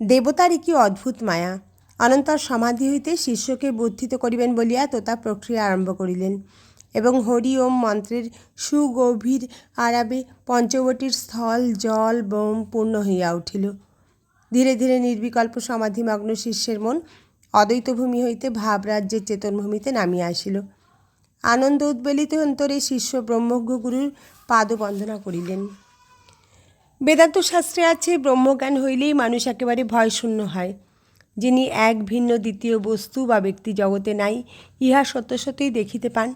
দেবতারই কি অদ্ভুত মায়া। অনন্তর সমাধি হইতে শিষ্যকে বুদ্ধিত করিবেন বলিয়া তোতা প্রক্রিয়া আরম্ভ করিলেন এবং হরি ওম মন্ত্রের সুগভীর আরাবে পঞ্চবটির স্থল, জল, বোম পূর্ণ হইয়া উঠিল। ধীরে ধীরে নির্বিকল্প সমাধিমগ্ন শিষ্যের মন অদ্বৈতভূমি হইতে ভাবরাজ্যের চেতনভূমিতে নামিয়া আসিল। আনন্দ উদ্বেলিত অন্তরে শিষ্য ব্রহ্মজ্ঞ গুরুর পাদবন্দনা করিলেন। বেদান্ত শাস্ত্রে আছে, ব্রহ্মজ্ঞান হইলেই মানুষ একেবারে ভয়শূন্য হয়। যিনি এক ভিন্ন দ্বিতীয় বস্তু বা ব্যক্তি জগতে নাই, ইহা সত্য সত্যই দেখিতে পান।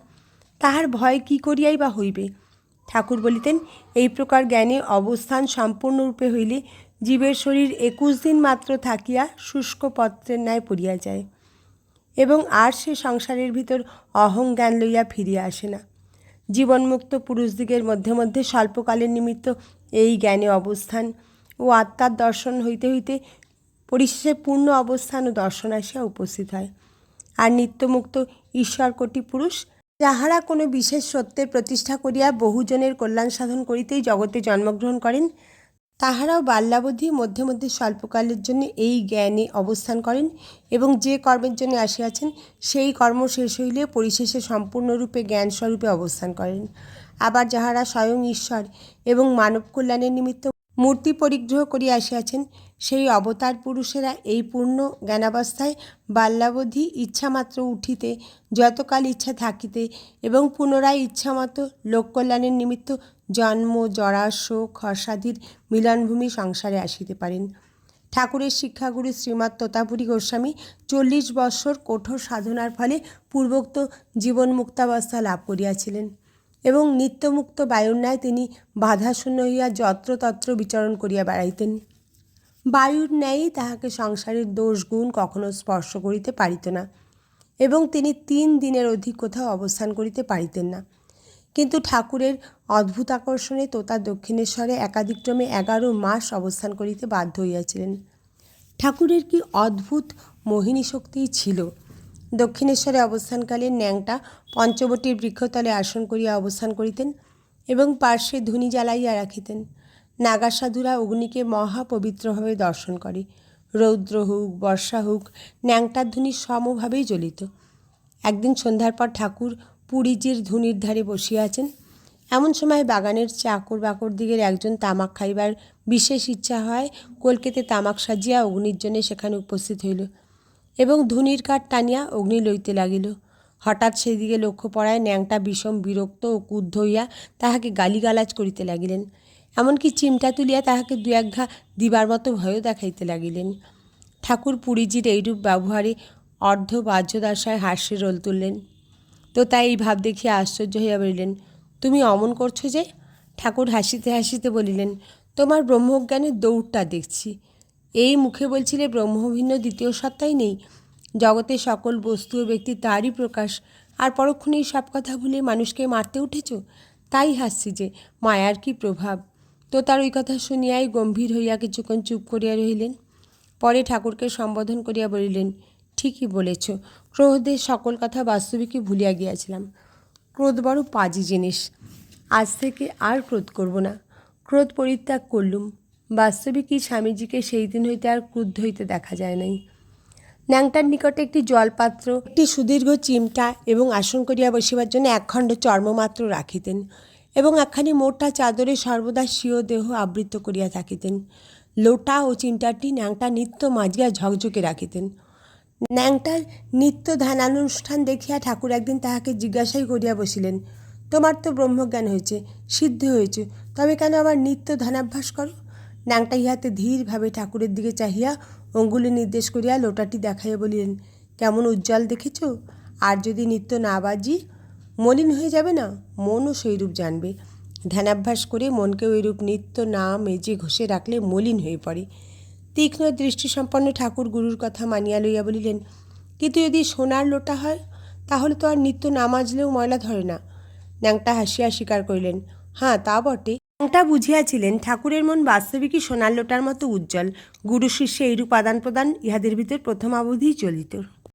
তাহার ভয় কি করিয়াই বা হইবে? ঠাকুর বলিতেন, এই প্রকার জ্ঞানে অবস্থান সম্পূর্ণরূপে হইলে জীবের শরীর একুশ দিন মাত্র থাকিয়া শুষ্ক পত্রের ন্যায় পড়িয়া যায়। এবং আর সে সংসারের ভিতর অহং জ্ঞান লইয়া ফিরিয়া আসে না। জীবনমুক্ত পুরুষদিগের মধ্যে মধ্যে স্বল্পকালের নিমিত্ত এই জ্ঞানে অবস্থান ও আত্মার দর্শন হইতে হইতে পরিশেষে পূর্ণ অবস্থান ও দর্শন আসিয়া উপস্থিত হয়। আর নিত্যমুক্ত ঈশ্বর কোটি পুরুষ যাহারা কোনো বিশেষ সত্যের প্রতিষ্ঠা করিয়া বহুজনের কল্যাণ সাধন করিতেই জগতে জন্মগ্রহণ করেন তাহারাও বাল্যাবধি মধ্যে মধ্যে স্বল্পকালের জন্য এই জ্ঞানে অবস্থান করেন এবং যে কর্মের জন্য আসিয়াছেন, সেই কর্ম শেষ হইলে পরিশেষে সম্পূর্ণরূপে জ্ঞানস্বরূপে অবস্থান করেন। আবার যাহারা স্বয়ং ঈশ্বর এবং মানব কল্যাণের নিমিত্ত মূর্তি পরিগ্রহ করিয়া আসিয়াছেন, সেই অবতার পুরুষেরা এই পূর্ণ জ্ঞানাবস্থায় বাল্যাবধি ইচ্ছামাত্র উঠিতে, যতকাল ইচ্ছা থাকিতে এবং পুনরায় ইচ্ছামতো লোককল্যাণের নিমিত্ত জন্ম, জরা, শোক, হর্ষাদির মিলনভূমি সংসারে আসিতে পারেন। ঠাকুরের শিক্ষাগুরু শ্রীমৎ তোতাপুরী গোস্বামী চল্লিশ বৎসর কঠোর সাধনার ফলে পূর্বোক্ত জীবন মুক্তাবস্থা লাভ করিয়াছিলেন। এবং নিত্যমুক্ত বায়ুর ন্যায় তিনি বাধাশূন্য হইয়া যত্রতত্র বিচরণ করিয়া বেড়াইতেন। বায়ুর ন্যায়ই তাহাকে সংসারের দোষ গুণ কখনো স্পর্শ করিতে পারিত না এবং তিনি তিন দিনের অধিক কোথাও অবস্থান করিতে পারিতেন না। কিন্তু ঠাকুরের অদ্ভুত আকর্ষণে তোতা দক্ষিণেশ্বরে একাধিক্রমে এগারো মাস অবস্থান করিতে বাধ্য হইয়াছিলেন। ঠাকুরের কি অদ্ভুত মোহিনী শক্তিই ছিল? দক্ষিণেশ্বরে অবস্থানকালে ন্যাংটা পঞ্চবটির বৃক্ষতলে আসন করিয়া অবস্থান করিতেন এবং পার্শ্বে ধুনি জ্বালাইয়া রাখিতেন। নাগা সাধুরা অগ্নিকে মহাপবিত্রভাবে দর্শন করে। রৌদ্র হোক, বর্ষা হোক, ন্যাংটার ধুনি সমভাবেই জ্বলিত। একদিন সন্ধ্যার পর ঠাকুর পুরীজির ধুনির ধারে বসিয়া আছেন। এমন সময় বাগানের চাকর বাকর দিগের একজন তামাক খাইবার বিশেষ ইচ্ছা হয়। কলকেতে তামাক সাজিয়া অগ্নির জন্য সেখানে উপস্থিত হইল। এবং ধুনির কাঠ টানিয়া অগ্নি লইতে লাগিল। হঠাৎ সেদিকে লক্ষ্য পড়ায় ন্যাংটা বিষম বিরক্ত ও ক্রুদ্ধ হইয়া তাহাকে গালিগালাজ করিতে লাগিলেন। এমনকি চিমটা তুলিয়া তাহাকে দু এক ঘা দিবার মতো ভয়ও দেখাইতে লাগিলেন। ঠাকুর পুরীজির এইরূপ ব্যবহারে অর্ধ বাহ্যদশায় হাস্যের রোল তুললেন। তো তাই এই ভাব দেখিয়া আশ্চর্য হইয়া বলিলেন, তুমি অমন করছ যে? ঠাকুর হাসিতে হাসিতে বলিলেন, তোমার ব্রহ্মজ্ঞানের দৌড়টা দেখছি। এই মুখে বলছিলে ব্রহ্মভিন্ন দ্বিতীয় সত্তাই নেই। জগতে সকল বস্তু ও ব্যক্তি তারই প্রকাশ। আর পরক্ষণেই সব কথা ভুলে মানুষকে মারতে উঠেছ? তাই হাসছি যে, মায়ার কি প্রভাব? তো তার ওই কথা শুনিয়াই গম্ভীর হইয়া কিছুক্ষণ চুপ করিয়া রহিলেন। পরে ঠাকুরকে সম্বোধন করিয়া বলিলেন, ঠিকই বলেছ। ক্রোধের সকল কথা বাস্তবিকই ভুলিয়া গিয়াছিলাম। ক্রোধ বড় পাজি জিনিস। আজ থেকে আর ক্রোধ করব না। ক্রোধ পরিত্যাগ করলুম। বাস্তবিকই স্বামীজিকে সেই দিন হইতে আর ক্রুদ্ধ হইতে দেখা যায় নাই? ন্যাংটার নিকটে একটি জলপাত্র, একটি সুদীর্ঘ চিমটা এবং আসন করিয়া বসিবার জন্য একখণ্ড চর্মমাত্র রাখিতেন এবং একখানি মোটা চাদরে সর্বদা স্বীয় দেহ আবৃত করিয়া থাকিতেন। লোটা ও চিমটাটি ন্যাংটা নিত্য মাজিয়া ঝকঝকে রাখিতেন। ন্যাংটার নিত্য ধ্যানানুষ্ঠান দেখিয়া ঠাকুর একদিন তাহাকে জিজ্ঞাসাই করিয়া বসিলেন, তোমার তো ব্রহ্মজ্ঞান হয়েছে, সিদ্ধ হয়েছে, তবে কেন আবার নিত্য ধ্যানাভ্যাস করো? ন্যাংটা ইহাতে ধীরভাবে ঠাকুরের দিকে চাহিয়া অঙ্গুলি নির্দেশ করিয়া লোটাটি দেখাইয়া বলিলেন, কেমন উজ্জ্বল দেখেছ? আর যদি নিত্য না বাজি, মলিন হয়ে যাবে না? মনও সেইরূপ জানবে। ধ্যানাভ্যাস করে মনকে ওইরূপ নিত্য না মেজে ঘষে রাখলে মলিন হয়ে পড়ে। তীক্ষ্ণ দৃষ্টিসম্পন্ন ঠাকুর গুরুর কথা মানিয়া লইয়া বলিলেন, কিন্তু যদি সোনার লোটা হয়, তাহলে তো আর নিত্য না মাজলেও ময়লা ধরে না। ন্যাংটা হাসিয়া স্বীকার করিলেন হ্যাঁ তা বটে। ন্যাংটা বুঝিয়াছিলেন, ঠাকুরের মন বাস্তবিকই সোনার লোটার মতো উজ্জ্বল। গুরু শিষ্যে এইরূপ আদান প্রদান ইহাদের ভিতর প্রথম অবধিই চলিত।